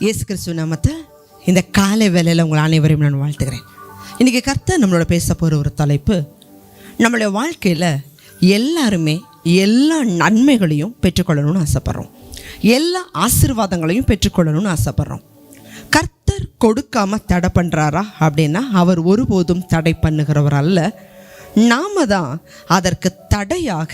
இயேசு கிறிஸ்துவ நாமத்தை இந்த காலை வேலையில் உங்கள் அனைவரையும் நான் வாழ்த்துக்கிறேன் இன்றைக்கி கர்த்தர் நம்மளோட பேச போகிற ஒரு தலைப்பு நம்மளுடைய வாழ்க்கையில் எல்லாருமே எல்லா நன்மைகளையும் பெற்றுக்கொள்ளணும்னு ஆசைப்பட்றோம். எல்லா ஆசீர்வாதங்களையும் பெற்றுக்கொள்ளணும்னு ஆசைப்பட்றோம். கர்த்தர் கொடுக்காமல் தடை பண்ணுறாரா அப்படின்னா அவர் ஒருபோதும் தடை பண்ணுகிறவர் அல்ல. நாம தான் அதற்கு தடையாக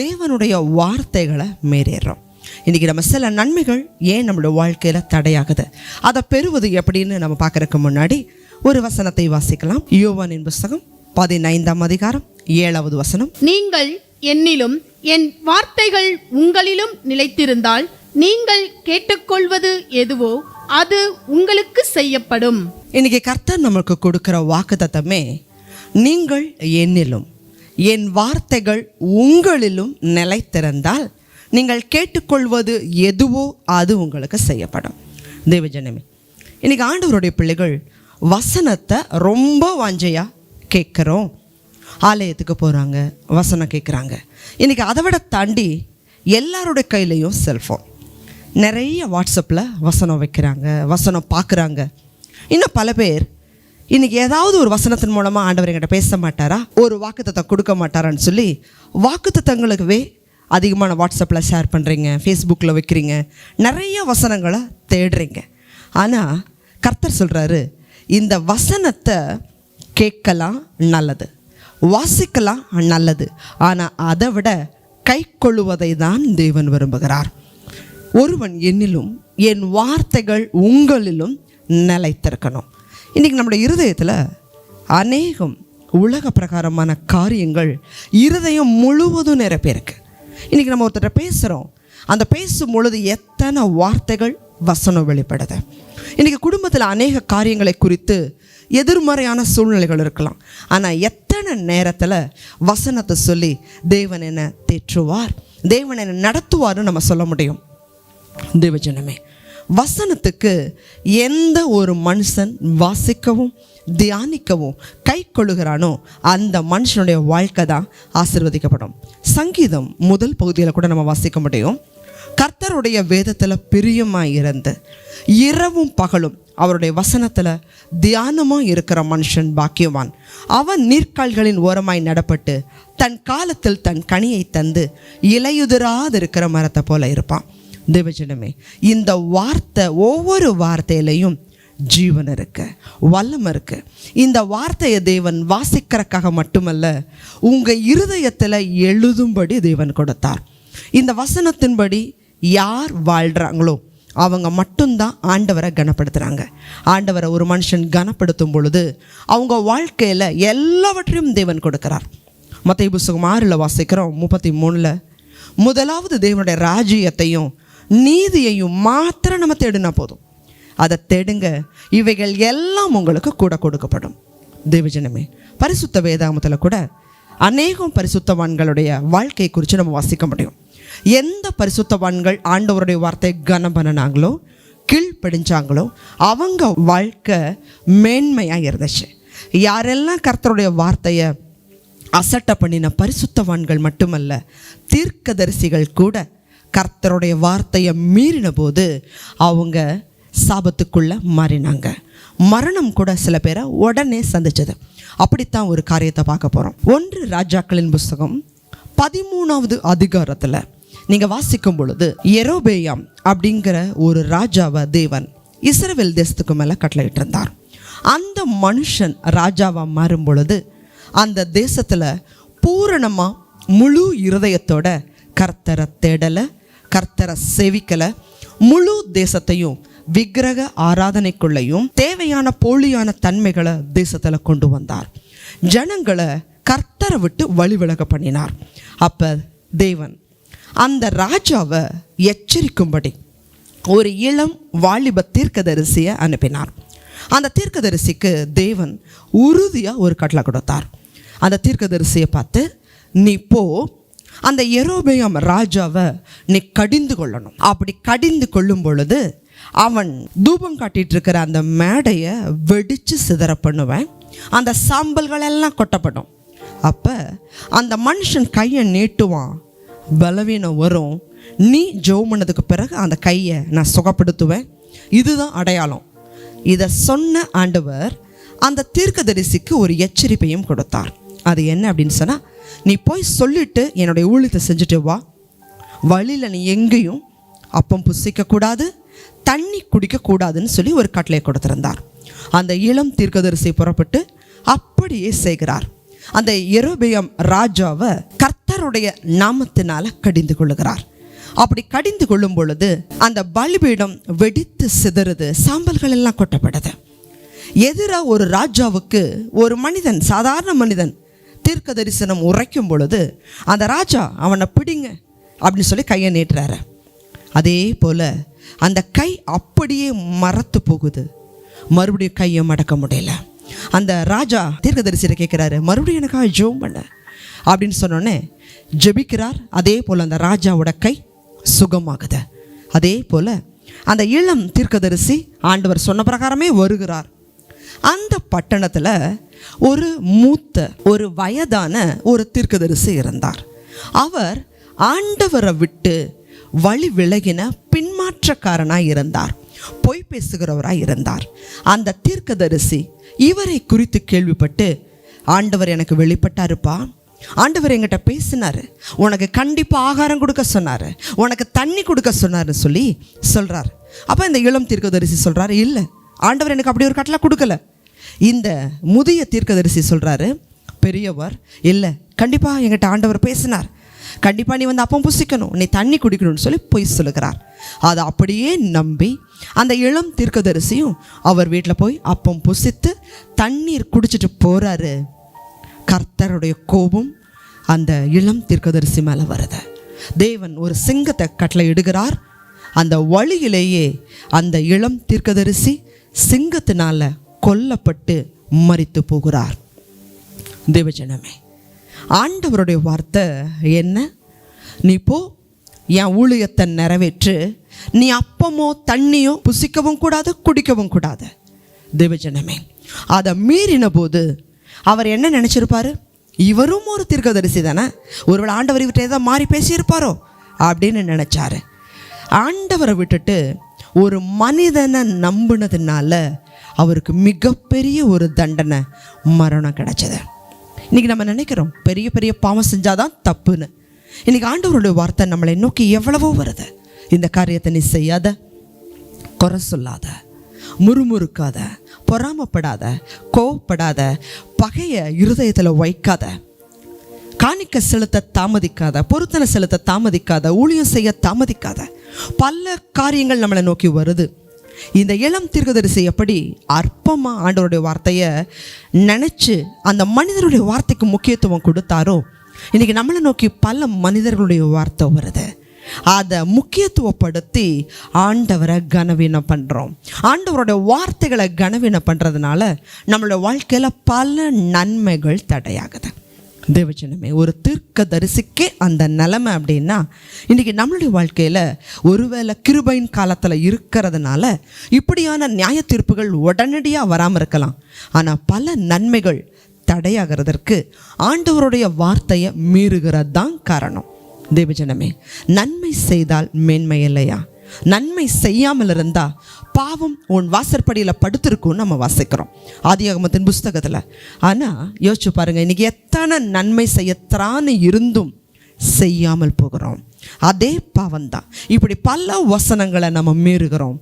தேவனுடைய வார்த்தைகளை மீறிடுறோம் இன்றைக்கி நம்ம சில நன்மைகள் ஏன் நம்மளோட வாழ்க்கையில் தடையாகுது? அதை பெறுவது எப்படின்னு நம்ம பார்க்கறதுக்கு முன்னாடி ஒரு வசனத்தை வாசிக்கலாம். யோவானின் புஸ்தகம் பதினைந்தாம் அதிகாரம் ஏழாவது வசனம். நீங்கள் என்னிலும் என் வார்த்தைகள் உங்களிலும் நிலைத்திருந்தால் நீங்கள் கேட்டுக்கொள்வது எதுவோ அது உங்களுக்கு செய்யப்படும். இன்னைக்கு கர்த்தர் நமக்கு கொடுக்கிற வாக்குத்தத்தமே நீங்கள் என்னிலும் என் வார்த்தைகள் உங்களிலும் நிலைத்திருந்தால் நீங்கள் கேட்டுக்கொள்வது எதுவோ அது உங்களுக்கு செய்யப்படும். தேவஜனமே இன்னைக்கு ஆண்டவருடைய பிள்ளைகள் வசனத்தை ரொம்ப வாஞ்சையாக கேட்குறோம். ஆலயத்துக்கு போகிறாங்க வசனம் கேட்குறாங்க. இன்றைக்கி அதை விட தாண்டி எல்லாருடைய கையிலையும் செல்ஃபோன் நிறைய வாட்ஸ்அப்பில் வசனம் வைக்கிறாங்க வசனம் பார்க்குறாங்க. இன்னும் பல பேர் இன்றைக்கி ஏதாவது ஒரு வசனத்தின் மூலமாக ஆண்டவர் எங்கிட்ட பேச மாட்டாரா? ஒரு வாக்குத்தத்தை கொடுக்க மாட்டாரான்னு சொல்லி வாக்குத்தத்தங்களுக்குவே அதிகமான வாட்ஸ்அப்பில் ஷேர் பண்ணுறீங்க ஃபேஸ்புக்கில் வைக்கிறீங்க நிறைய வசனங்களை தேடுறீங்க. ஆனால் கர்த்தர் சொல்கிறாரு இந்த வசனத்தை கேட்கலாம் நல்லது வாசிக்கலாம் நல்லது ஆனால் அதை விட கை கொள்ளுவதை தான் தேவன் விரும்புகிறார். ஒருவன் என்னிலும் என் வார்த்தைகள் உங்களிலும் நிலைத்திருக்கணும். இன்றைக்கி நம்முடைய இருதயத்தில் அநேகம் உலக பிரகாரமான காரியங்கள் இருதயம் முழுவதும் நிரப்பியிருக்கு. இன்றைக்கி நம்ம ஒருத்தர் பேசுகிறோம் அந்த பேசும் பொழுது எத்தனை வார்த்தைகள் வசனம் வெளிப்படுது. இன்றைக்கி குடும்பத்தில் அநேக காரியங்களை குறித்து எதிர்மறையான சூழ்நிலைகள் இருக்கலாம். ஆனால் எத்தனை நேரத்தில் வசனத்தை சொல்லி தேவன் என்ன தேற்றுவார் தேவன் என்ன நடத்துவார்னு நம்ம சொல்ல முடியும். தேவஜனமே வசனத்துக்கு எந்த ஒரு மனுஷன் வாசிக்கவும் தியானிக்கவும் கை கொள்ளுகிறானோ அந்த மனுஷனுடைய வாழ்க்கை தான் ஆசிர்வதிக்கப்படும். சங்கீதம் முதல் பகுதியில் கூட நம்ம வாசிக்க முடியும். கர்த்தருடைய வேதத்தில் பிரியமாக இருந்து இரவும் பகலும் அவருடைய வசனத்தில் தியானமாக இருக்கிற மனுஷன் பாக்கியவான். அவன் நீர்க்கால்களின் ஓரமாய் நடப்பட்டு தன் காலத்தில் தன் கனியை தந்து இலையுதிராது இருக்கிற மரத்தை போல இருப்பான். தேவஜனமே இந்த வார்த்தை ஒவ்வொரு வார்த்தையிலையும் ஜீவன் இருக்கு வல்லம் இருக்கு. இந்த வார்த்தையை தேவன் வாசிக்கிறக்காக மட்டுமல்ல உங்கள் இருதயத்தில் எழுதும்படி தேவன் கொடுத்தார். இந்த வசனத்தின்படி யார் வாழ்கிறாங்களோ அவங்க மட்டும்தான் ஆண்டவரை கனப்படுத்துகிறாங்க ஆண்டவரை ஒரு மனுஷன் கனப்படுத்தும் பொழுது அவங்க வாழ்க்கையில் எல்லாவற்றையும் தேவன் கொடுக்கிறார். மற்ற புஸ்தகம் ஆறில் வாசிக்கிறோம் முப்பத்தி மூணில் முதலாவது தேவனுடைய ராஜ்யத்தையும் நீதியையும் மாத்திரம் நம்ம தேடினா போதும். அதை தேடுங்க. இவைகள் எல்லாம் உங்களுக்கு கூட கொடுக்கப்படும். தேவஜனமே பரிசுத்த வேதாமத்தில் கூட அநேகம் பரிசுத்தவான்களுடைய வாழ்க்கை குறித்து நம்ம வாசிக்க முடியும். எந்த பரிசுத்தவான்கள் ஆண்டவருடைய வார்த்தை கனம் பண்ணினாங்களோ கீழ்ப்படிஞ்சாங்களோ அவங்க வாழ்க்கை மேன்மையாக இருந்துச்சு. யாரெல்லாம் கர்த்தருடைய வார்த்தையை அசட்டை பண்ணின பரிசுத்தவான்கள் மட்டுமல்ல தீர்க்கதரிசிகள் கூட கர்த்தருடைய வார்த்தையை மீறின போது அவங்க சாபத்துக்குள்ளே மாறினாங்க. மரணம் கூட சில பேரை உடனே சந்திச்சது. அப்படித்தான் ஒரு காரியத்தை பார்க்க போகிறோம் ஒன்று ராஜாக்களின் புஸ்தகம் பதிமூணாவது அதிகாரத்தில் நீங்கள் வாசிக்கும் பொழுது எரோபேயாம் அப்படிங்கிற ஒரு ராஜாவை தேவன் இஸ்ரவேல் தேசத்துக்கு மேலே கட்டளையிட்டு இருந்தார் அந்த மனுஷன் ராஜாவாக மாறும் பொழுது அந்த தேசத்தில் பூரணமாக முழு இருதயத்தோட கர்த்தரை தேடலை கர்த்தரை செவிக்கலை. முழு தேசத்தையும் விக்கிரக ஆராதனைக்குள்ளையும் தேவையான போலியான தன்மைகளை தேசத்தில் கொண்டு வந்தார். ஜனங்களை கர்த்தரை விட்டு வழிவிலக பண்ணினார். அப்போ தேவன் அந்த ராஜாவை எச்சரிக்கும்படி ஒரு இளம் வாலிப தீர்க்கதரிசியை அனுப்பினார். அந்த தீர்க்கதரிசிக்கு தேவன் உறுதியாக ஒரு கட்டளை கொடுத்தார். அந்த தீர்க்கதரிசியை பார்த்து நீ போ அந்த எரோபயம் ராஜாவை நீ கடிந்து கொள்ளணும். அப்படி கடிந்து கொள்ளும் பொழுது அவன் தூபம் காட்டிட்டு இருக்கிற அந்த மேடையை வெடித்து சிதற பண்ணுவேன். அந்த சாம்பல்கள் எல்லாம் கொட்டப்படும். அப்போ அந்த மனுஷன் கையை நீட்டுவான். பலவீனம் வரும். நீ ஜோமனதுக்கு பிறகு அந்த கையை நான் சுகப்படுத்துவேன். இதுதான் அடையாளம். இதை சொன்ன ஆண்டவர் அந்த தீர்க்கதரிசிக்கு ஒரு எச்சரிப்பையும் கொடுத்தார். அது என்ன அப்படின்னு சொன்னால் நீ போய் சொல்லிட்டு என்னுடைய ஊழியத்தை செஞ்சுட்டு வா. வழியில் நீ எங்கேயும் அப்பம் புசிக்கக்கூடாது தண்ணி குடிக்கக்கூடாதுன்னு சொல்லி ஒரு கட்டளை கொடுத்திருந்தார். அந்த இளம் தீர்க்கதரிசி புறப்பட்டு அப்படியே செய்கிறார். அந்த எரோபியம் ராஜாவை கர்த்தருடைய நாமத்தினால கடிந்து கொள்ளுகிறார். அப்படி கடிந்து கொள்ளும் பொழுது அந்த பலிபீடம் வெடித்து சிதறுது சாம்பல்கள் எல்லாம் கொட்டப்படுது எதிராக ஒரு ராஜாவுக்கு ஒரு மனிதன் சாதாரண மனிதன் தீர்க்க தரிசனம் உரைக்கும் பொழுது அந்த ராஜா அவனை பிடிங்க அப்படின்னு சொல்லி கையை நீட்டுறாரு. அதே போல் அந்த கை அப்படியே மறத்து போகுது. மறுபடியும் கையை மடக்க முடியல. அந்த ராஜா தீர்க்கதரிசியில் கேட்குறாரு மறுபடியும் எனக்காக ஜோம் பண்ண அப்படின்னு சொன்னோடனே ஜெபிக்கிறார். அதே போல் அந்த ராஜாவோட கை சுகமாகுது. அதே போல் அந்த இளம் தீர்க்கதரிசி ஆண்டவர் சொன்ன பிரகாரமே வருகிறார். அந்த பட்டணத்தில் ஒரு மூத்த ஒரு வயதான ஒரு தீர்க்கதரிசி இருந்தார். அவர் ஆண்டவரை விட்டு வழி விலகின பின்மாற்றக்காரனாக இருந்தார். பொய் பேசுகிறவராக இருந்தார். அந்த தீர்க்கதரிசி இவரை குறித்து கேள்விப்பட்டு ஆண்டவர் எனக்கு வெளிப்பட்டாருப்பா. ஆண்டவர் என்கிட்ட பேசினாரு. உனக்கு கண்டிப்பாக ஆகாரம் கொடுக்க சொன்னார். உனக்கு தண்ணி கொடுக்க சொன்னார்னு சொல்லி சொல்கிறார் அப்போ இந்த இளம் தீர்க்கதரிசி சொல்கிறாரு இல்லை. ஆண்டவர் எனக்கு அப்படி ஒரு கட்டளை கொடுக்கல. இந்த முதிய தீர்க்கதரிசி சொல்கிறாரு பெரியவர் இல்லை கண்டிப்பாக எங்கிட்ட ஆண்டவர் பேசினார். கண்டிப்பாக நீ வந்து அப்பம் புசிக்கணும் நீ தண்ணி குடிக்கணும்னு சொல்லி பொய் சொல்லுகிறார். அதை அப்படியே நம்பி அந்த இளம் தீர்க்கதரிசியும் அவர் வீட்டில் போய் அப்பம் புசித்து தண்ணீர் குடிச்சிட்டு போகிறாரு கர்த்தருடைய கோபம் அந்த இளம் தீர்க்கதரிசி மேலே வருது. தேவன் ஒரு சிங்கத்தை கட்டளை இடுகிறார். அந்த வழியிலேயே அந்த இளம் தீர்க்கதரிசி சிங்கத்தினால கொல்லப்பட்டு மறித்து போகிறார். தேவஜனமே ஆண்டவருடைய வார்த்தை என்ன? நீ போ என் ஊழியத்தை நிறைவேற்று. நீ அப்பமோ தண்ணியோ புசிக்கவும் கூடாது குடிக்கவும் கூடாது. தேவஜனமே அதை மீறின போது அவர் என்ன நினச்சிருப்பாரு? இவரும் ஒரு தீர்க்கதரிசி தானே? ஒருவேளை ஆண்டவர் இவர்கிட்ட ஏதோ மாறி பேசியிருப்பாரோ? அப்படின்னு நினச்சாரு. ஆண்டவரை விட்டுட்டு ஒரு மனிதனை நம்பினதுனால அவருக்கு மிகப்பெரிய ஒரு தண்டனை மரணம் கிடைச்சது. இன்றைக்கி நம்ம நினைக்கிறோம் பெரிய பெரிய பாவம் செஞ்சாதான் தப்புன்னு. இன்றைக்கி ஆண்டவருடைய வார்த்தை நம்மளை நோக்கி எவ்வளவோ வருது. இந்த காரியத்தை நீ செய்யாத குறை சொல்லாத முறுமுறுக்காத பொறாமப்படாத கோவப்படாத பகைய இருதயத்தில் வைக்காத காணிக்க செலுத்த தாமதிக்காத பொருத்தனை செலுத்த தாமதிக்காத ஊழியம் செய்ய தாமதிக்காத பல காரியங்கள் நம்மளை நோக்கி வருது. இந்த இளம் தீர்க்கதரிசி எப்படி அற்பமாக ஆண்டவருடைய வார்த்தையை நினச்சி அந்த மனிதருடைய வார்த்தைக்கு முக்கியத்துவம் கொடுத்தாரோ இன்றைக்கி நம்மளை நோக்கி பல மனிதர்களுடைய வார்த்தை வருது. அதை முக்கியத்துவப்படுத்தி ஆண்டவரை கனவீனம் பண்ணுறோம் ஆண்டவரோட வார்த்தைகளை கனவீனம் பண்ணுறதுனால நம்மளோட வாழ்க்கையில் பல நன்மைகள் தடையாகுது. தேவஜனமே ஒரு தீர்க்க தரிசிக்கே அந்த நிலைமை அப்படின்னா இன்றைக்கி நம்மளுடைய வாழ்க்கையில் ஒருவேளை கிருபையின் காலத்தில் இருக்கிறதுனால இப்படியான நியாய தீர்ப்புகள் உடனடியாக வராமல் இருக்கலாம். ஆனால் பல நன்மைகள் தடையாகிறதற்கு ஆண்டவருடைய வார்த்தையை மீறுகிறது தான் காரணம். தேவஜனமே நன்மை செய்தால் மேன்மை இல்லையா? நன்மை செய்யாமல் இருந்தால் பாவம் உன் வாசற்படியில் படுத்திருக்கும்னு நம்ம வாசிக்கிறோம். ஆதியாகமத்தின் புஸ்தகத்தில். ஆனால் யோசிச்சு பாருங்க இன்றைக்கி மேலான நன்மை செய்யத்ரான்னு இருந்தும் செய்யாமல் போகிறோம். அதே பாவம்தான். இப்படி பல வசனங்களை நம்ம மீறுகிறோம்.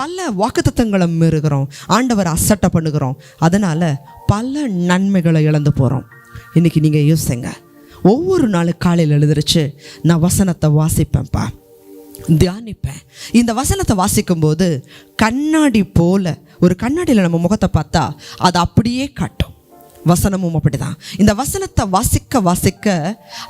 பல வாக்குத்தங்களை மீறுகிறோம். ஆண்டவர் அசட்டை பண்ணுகிறோம். அதனால் பல நன்மைகளை இழந்து போகிறோம் இன்னைக்கு நீங்கள் யோசிங்க. ஒவ்வொரு நாள் காலையில் எழுந்திருச்சு நான் வசனத்தை வாசிப்பேன்ப்பா. தியானிப்பேன். இந்த வசனத்தை வாசிக்கும்போது கண்ணாடி போல ஒரு கண்ணாடியில் நம்ம முகத்தை பார்த்தா அது அப்படியே காட்டும். வசனமும் அப்படிதான். இந்த வசனத்தை வாசிக்க வாசிக்க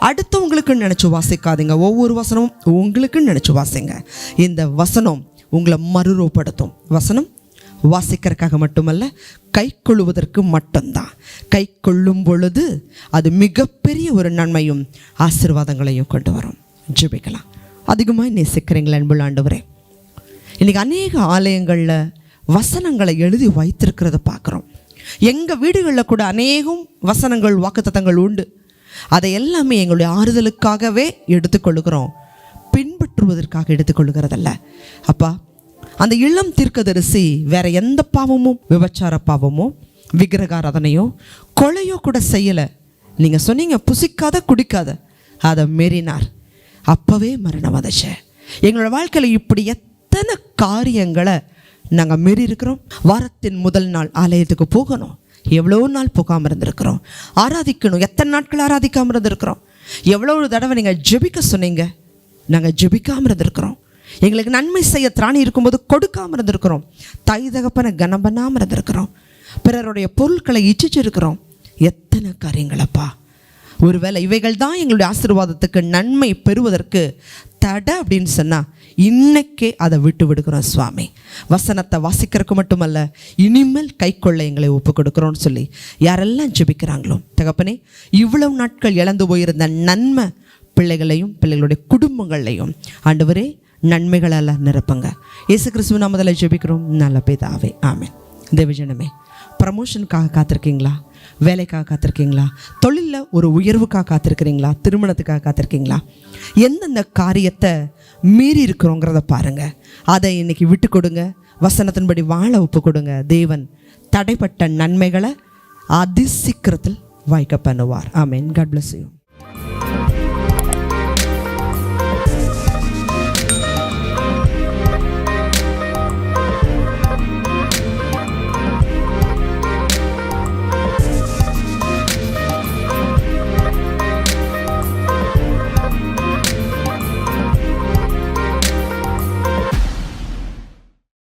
அடுத்தவங்களுக்குன்னு நினச்சி வாசிக்காதீங்க. ஒவ்வொரு வசனமும் உங்களுக்குன்னு நினச்சி வாசிங்க. இந்த வசனம் உங்களை மறுரூபடுத்தும் வசனம் வாசிக்கிறதுக்காக மட்டுமல்ல கை கொள்ளுவதற்கு மட்டும்தான். கை கொள்ளும் பொழுது அது மிகப்பெரிய ஒரு நன்மையும் ஆசீர்வாதங்களையும் கொண்டு வரும். ஜெபிக்கலாம். அதிகமாக நேசிக்கிறீங்களா அன்புள்ள ஆண்டவரே. இன்றைக்கி அநேக ஆலயங்களில் வசனங்களை எழுதி வைத்திருக்கிறத பார்க்குறோம். எங்கள் வீடுகளில் கூட அநேகம் வசனங்கள் வாக்குத்தத்தங்கள் உண்டு. அதை எல்லாமே எங்களுடைய ஆறுதலுக்காகவே எடுத்துக்கொள்கிறோம் பின்பற்றுவதற்காக எடுத்துக்கொள்கிறதல்ல அப்பா அந்த இளம் தீர்க்கதரிசி வேற எந்த பாவமும் விபச்சார பாவமோ விக்கிரகாராதனையோ கொலையோ கூட செய்யலை. நீங்கள் சொன்னீங்க புசிக்காத குடிக்காத. அதை மீறினார். அப்போவே மரணம் வந்துச்சு. எங்களோட வாழ்க்கையில் இப்படி எத்தனை காரியங்களை நாங்கள் மீறி இருக்கிறோம். வாரத்தின் முதல் நாள் ஆலயத்துக்கு போகணும். எவ்வளோ நாள் போகாமல் இருந்திருக்கிறோம். ஆராதிக்கணும். எத்தனை நாட்கள் ஆராதிக்காமல் இருந்திருக்கிறோம். எவ்வளோ ஒரு தடவை நீங்கள் ஜெபிக்க சொன்னீங்க. நாங்கள் ஜெபிக்காமல் இருந்திருக்கிறோம். எங்களுக்கு நன்மை செய்ய திராணி இருக்கும்போது கொடுக்காமல் இருந்திருக்கிறோம். தாய் தகப்பனை கனம் பண்ணாமல் இருந்திருக்கிறோம். பிறருடைய பொருட்களை இச்சிச்சிருக்கிறோம். எத்தனை காரியங்களப்பா ஒருவேளை இவைகள் தான் எங்களுடைய ஆசீர்வாதத்துக்கு நன்மை பெறுவதற்கு தடை அப்படின்னு சொன்னால் இன்னைக்கே அதை விட்டு விடுகிறோம் சுவாமி. வசனத்தை வாசிக்கிறதுக்கு மட்டுமல்ல இனிமேல் கைக்கொள்ள எங்களை ஒப்பு கொடுக்குறோம்னு சொல்லி யாரெல்லாம் ஜெபிக்கிறாங்களோ தகப்பனே இவ்வளவு நாட்கள் இழந்து போயிருந்த நன்மை பிள்ளைகளையும் பிள்ளைகளுடைய குடும்பங்களையும் ஆண்டவரே நன்மைகளால் நிரப்புங்க. இயேசு கிறிஸ்துவ நாமதில் ஜெபிக்கிறோம். நல்ல பேதாவே ஆமே தேவஜனமே ப்ரமோஷனுக்காக காத்திருக்கீங்களா? வேலைக்காக காத்திருக்கீங்களா? தொழிலில் ஒரு உயர்வுக்காக காத்திருக்கிறீங்களா? திருமணத்துக்காக காத்திருக்கீங்களா? எந்தெந்த காரியத்தை மீறி இருக்கிறோங்கிறத பாருங்கள் அதை இன்றைக்கி விட்டு கொடுங்க. வசனத்தின்படி வாழ ஒப்பு கொடுங்க. தேவன் தடைப்பட்ட நன்மைகளை அதிசீக்கிரத்தில் வாய்க்க பண்ணுவார். ஆமென். God bless you